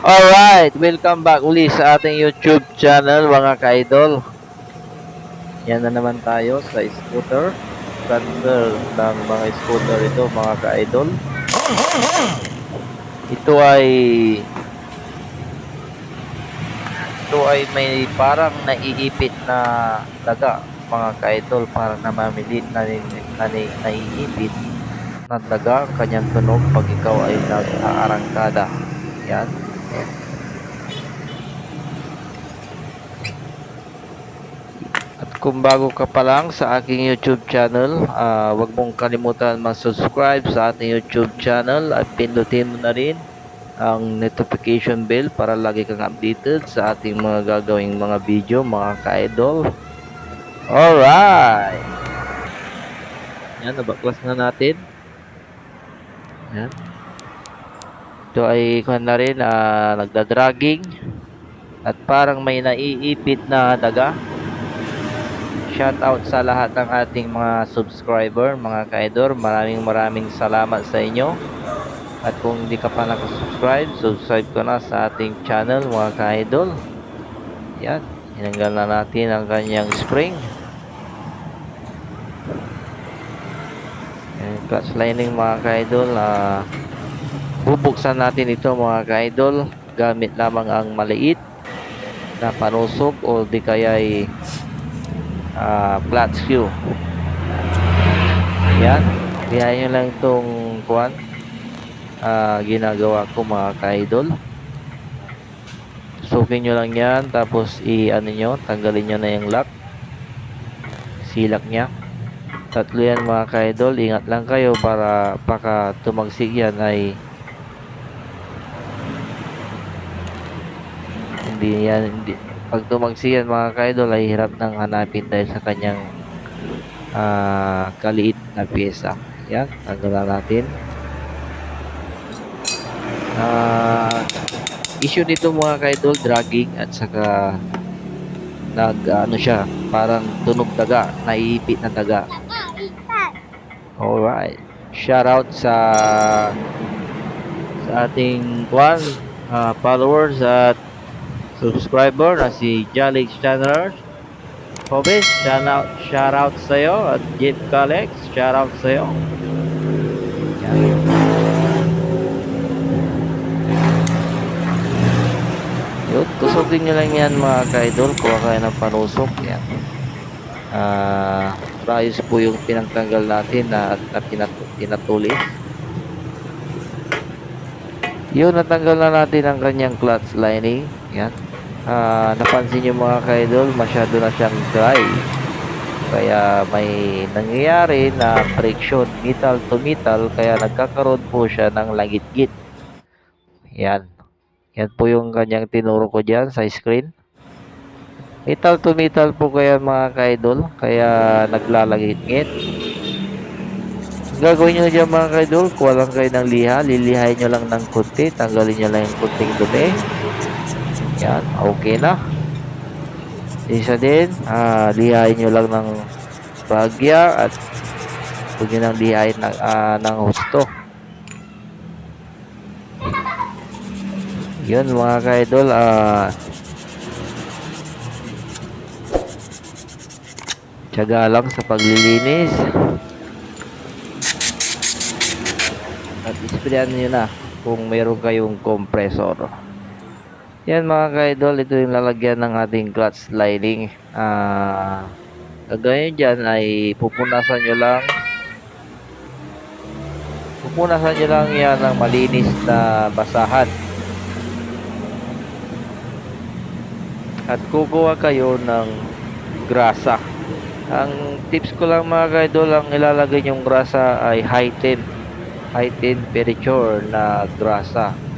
Alright, welcome back uli sa ating YouTube channel mga ka-idol. Yan na naman tayo sa scooter. Ganda ng mga scooter ito mga ka-idol. Ito ay ito ay may parang naiipit na daga mga ka-idol para namamili na, na, na naiipit na daga ang kanyang tunog pag ikaw ay nag-aarangkada. Yan. At kung bago ka pa lang sa aking YouTube channel, ah, wag mong kalimutan mag-subscribe sa ating YouTube channel at pindutin mo na rin ang notification bell para lagi kang updated sa ating mga gagawing mga video, mga ka-idol. Alright! Yan, nabaklas na natin. Yan. Ito ay kung na rin, ah, nagda-dragging at parang may naiipit na daga. Shout out sa lahat ng ating mga subscriber, mga ka-idol. Maraming maraming salamat sa inyo. At kung hindi ka pa nakasubscribe, subscribe ko na sa ating channel, mga ka-idol. Yan. Inanggal na natin ang kanyang spring. Yan, clutch lining mga ka-idol. ah, bubuksan natin ito mga ka-idol gamit lamang ang maliit na panusok o di kaya ay ah, flat screw. Yan. Kaya nyo lang itong kuwan ah, ginagawa ko mga ka-idol. Sukin nyo lang yan tapos i-ano nyo, tanggalin nyo na yung lock. Silak niya. Tatlo yan mga ka-idol. Ingat lang kayo para baka tumagsig yan ay hindi yan hindi pag tumagsig yan mga ka-idol ay hirap nang hanapin dahil sa kanyang ah, kaliit na pyesa. Yan, tanggalan natin. Ah, issue nito mga ka-idol, dragging at saka nag ano siya, parang tunog daga, naiipit na daga. Alright. Shout out sa sa ating kwan, ah, followers at subscriber na si Jalix Channel. Pobes, shout out, shout out sa iyo at Jeep Kalex, shout out sa iyo. Yan. Yun, tusukin nyo lang yan mga ka-idol. Kuha kayo ng panusok. Yan. Ah, price po yung pinagtanggal natin na, na pinat, pinatulis. Yun, natanggal na natin ang kanyang clutch lining. Yan. Ah, napansin nyo mga ka-idol, masyado na siyang dry. Kaya may nangyayari na friction metal to metal kaya nagkakaroon po siya ng langit-git. Yan. Yan po yung kanyang tinuro ko dyan sa screen. Metal to metal po kaya mga ka-idol. Kaya naglalagit-ngit. Gagawin nyo dyan mga ka-idol. Kuha lang kayo ng liha. Lilihain nyo lang ng kunti. Tanggalin nyo lang yung kunting dumi. Yan. Okay na. Isa din. Ah, lihain nyo lang ng bagya. At huwag nyo nang lihain ng, ah, ng husto. Yun mga ka-idol, ah tiyaga lang sa paglilinis. At isprayan nyo na kung meron kayong compressor. Yan mga ka-idol, ito yung lalagyan ng ating clutch lining. Ah, gagawin dyan ay pupunasan nyo lang pupunasan nyo lang yan ng malinis na basahan. at kukuha kayo ng grasa. Ang tips ko lang mga kaidol, ang ilalagay yung grasa ay high temp, high temperature na grasa.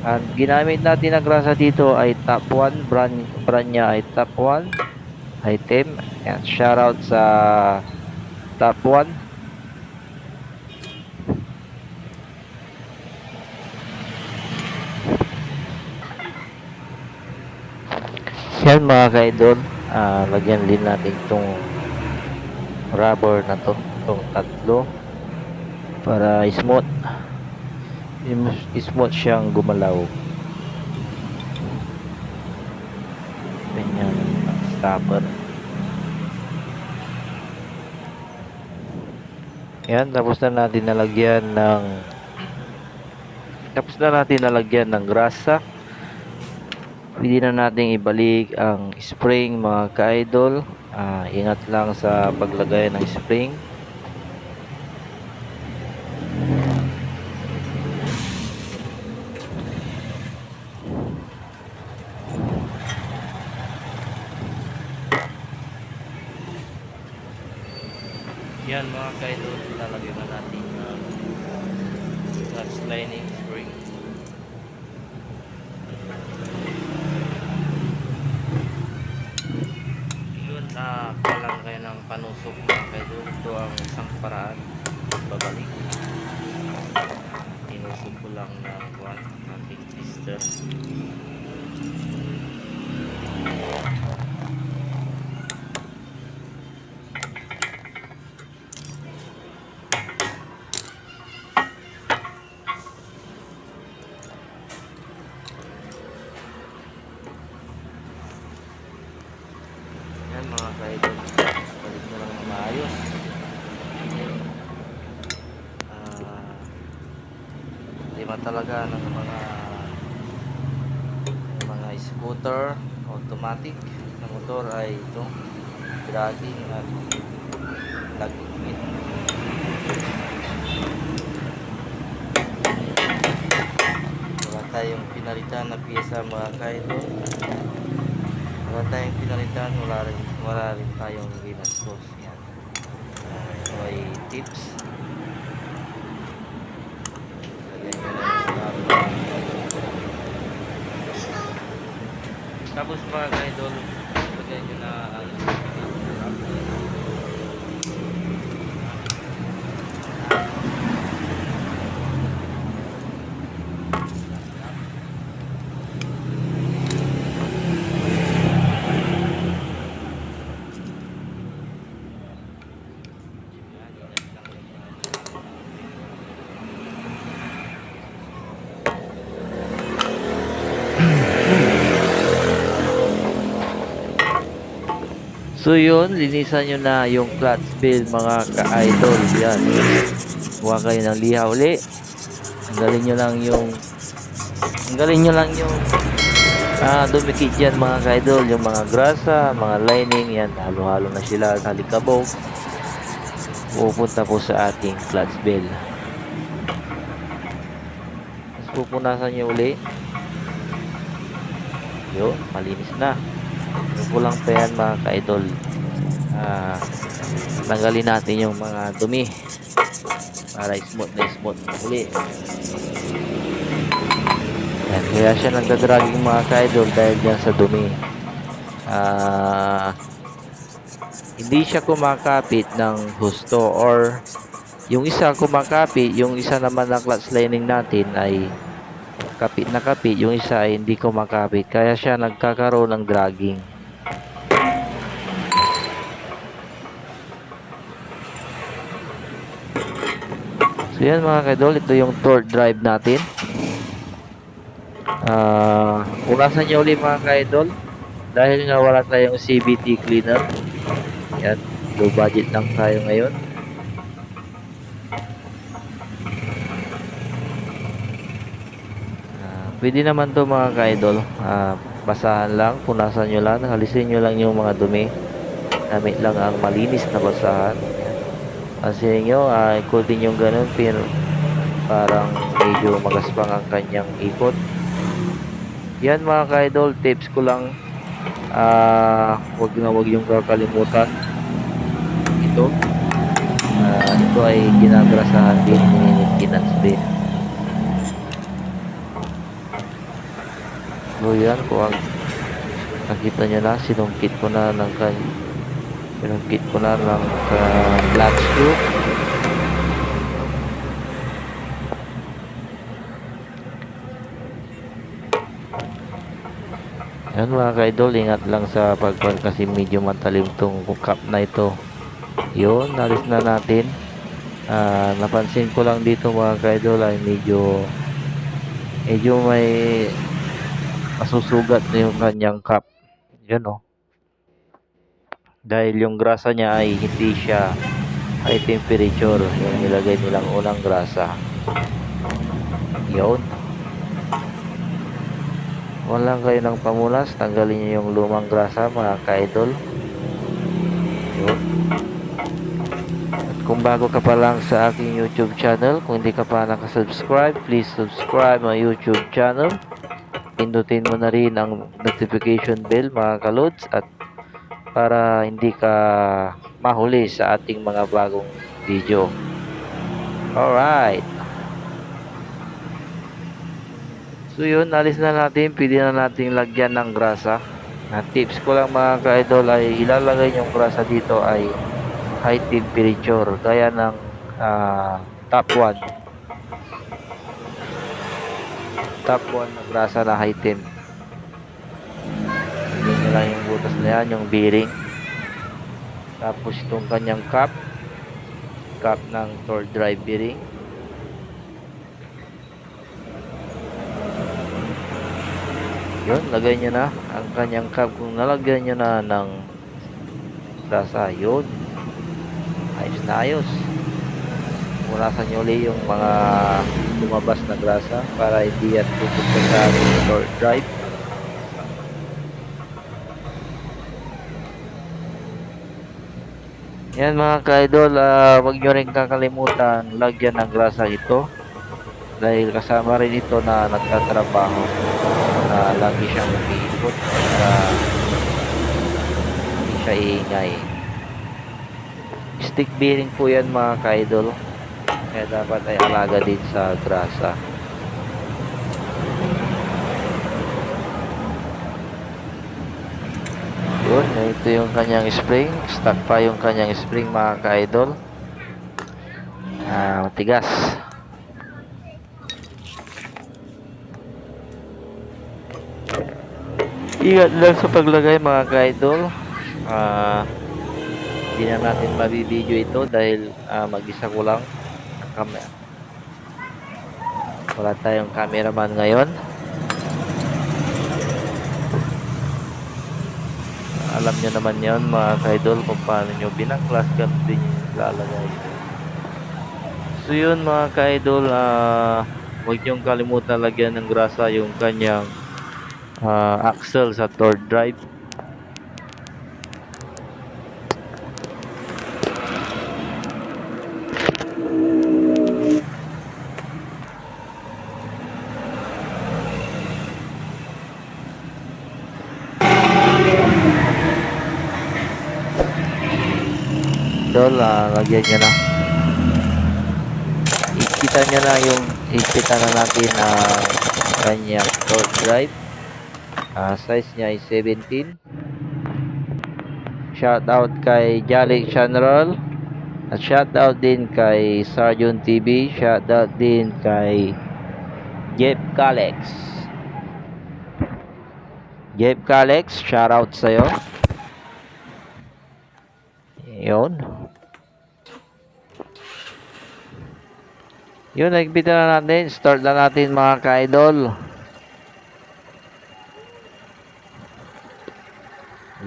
Ang ginamit natin na grasa dito ay top 1, brand, brand niya ay top 1, high temp. Yan, shout out sa top 1. Yan mga kaidol, ah, lagyan din natin itong rubber na to, itong tatlo para smooth smooth siyang gumalaw. Ganyan ang stopper yan tapos na natin nalagyan ng tapos na natin nalagyan ng grasa. Pwede na natin ibalik ang spring mga ka-idol. Uh, ingat lang sa paglagay ng spring. Clutch talaga ng mga mga scooter automatic na motor ay ito dragging at lagit wala tayong pinalitan na piyesa mga kaidol wala tayong pinalitan, wala rin, wala rin tayong ginastos. Yan. Ah, ito ay tips. Lagyan nyo lang sa labo. Tapos mga idol, lagyan nyo na ang So yun, linisan nyo na yung clutch bill mga ka-idol. Yan. Kuha kayo ng liha uli. Tanggalin nyo lang yung tanggalin nyo lang yung ah, dumikit yan mga ka-idol. Yung mga grasa, mga lining, yan. Halo-halo na sila sa likabog. Pupunta po sa ating clutch bill. Tapos pupunasan nyo uli. Yun, malinis na. Kulang pa yan mga ka-idol. Ah, tanggalin natin yung mga dumi para smooth na smooth uli. Yan, kaya siya nagdadragging mga ka-idol dahil dyan sa dumi. Ah, hindi siya kumakapit ng husto or yung isa kumakapit, yung isa naman na clutch lining natin ay kapit na kapit, yung isa ay hindi kumakapit. Kaya siya nagkakaroon ng dragging. So yan mga kadol, ito yung torque drive natin. Ah, punasan niyo ulit mga kaidol dahil nga wala tayong CVT cleaner. Yan, low budget lang tayo ngayon. Pwede naman to mga ka-idol. Ah, basahan lang, punasan nyo lang, halisin nyo lang yung mga dumi. Gamit lang ang malinis na basahan. Kasi nyo, ah, ikutin yung ganun, pero parang medyo magaspang ang kanyang ikot. Yan mga ka-idol, tips ko lang. Ah, wag na wag yung kakalimutan. Ito. Ah, ito ay ginagrasahan din ni maintenance din. So yan, kung ang nakita nyo na, sinungkit ko na ng kan sinungkit ko na ng uh, clutch tube. Yan mga ka-idol, ingat lang sa pagpag kasi medyo matalim tong cup na ito. Yun, nalis na natin. Ah, napansin ko lang dito mga ka-idol ay medyo medyo may masusugat na yung kanyang cup. Yun oh. Dahil yung grasa niya ay hindi siya high temperature. Yung nilagay nilang unang grasa. Yun. Walang kayo ng pamunas. Tanggalin niyo yung lumang grasa mga ka-idol. Yun. At kung bago ka pa lang sa aking YouTube channel, kung hindi ka pa nakasubscribe, please subscribe my YouTube channel. Pindutin mo na rin ang notification bell mga kalods at para hindi ka mahuli sa ating mga bagong video. Alright. So yun, alis na natin. Pwede na natin lagyan ng grasa. Ang tips ko lang mga ka-idol ay ilalagay yung grasa dito ay high temperature. Gaya ng ah, top 1. Top 1 na grasa na. Hindi nyo lang yung butas na yan, yung bearing. Tapos itong kanyang cap. Cap ng torque drive bearing. Yun, lagay nyo na ang kanyang cap. Kung nalagyan nyo na ng grasa, yun. Ayos na ayos. Punasan nyo ulit yung mga lumabas na grasa para hindi yan pupunta sa torque drive. Yan mga ka-idol, ah, wag nyo rin kakalimutan lagyan ng grasa ito dahil kasama rin ito na nagtatrabaho na lagi siyang umiikot para hindi siya iingay. Stick bearing po yan mga ka-idol kaya dapat ay alaga din sa grasa. Yun, ito yung kanyang spring. Stuck pa yung kanyang spring mga ka-idol. Ah, matigas. Ingat lang sa paglagay mga ka-idol. Ah, hindi na natin mabibideo ito dahil ah, mag-isa ko lang ang camera. Wala tayong cameraman ngayon. alam nyo naman yon mga ka-idol kung paano nyo binaklas ganun din yung lalagay so yun mga ka-idol ah huwag nyong kalimutan lagyan ng grasa yung kanyang ah, axle sa torque drive idol ah, lagyan nyo na. Ikitan nyo na yung ikitan na natin ang kanyang torque drive. Ah, size niya ay 17 shout out kay Jalik General at shout out din kay Sarjon TV shout out din kay Jeff Calex Jeff Calex shout out sa'yo. Yun yun nagpita na natin start na natin mga ka-idol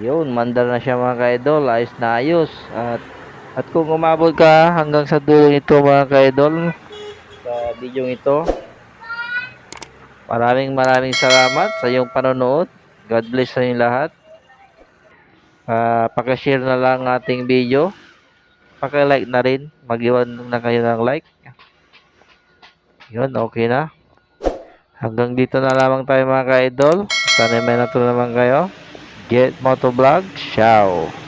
Yun, mandar na siya mga ka-idol. Ayos na ayos. At, at kung umabot ka hanggang sa dulo nito mga ka-idol, sa video ito, maraming maraming salamat sa iyong panonood. God bless sa inyo lahat. Ah, pakishare na lang ating video. Paki-like na rin. Mag-iwan na kayo ng like. Yun, okay na. Hanggang dito na lamang tayo mga ka-idol. Sana may natutunan naman kayo. Get Motovlog, ciao!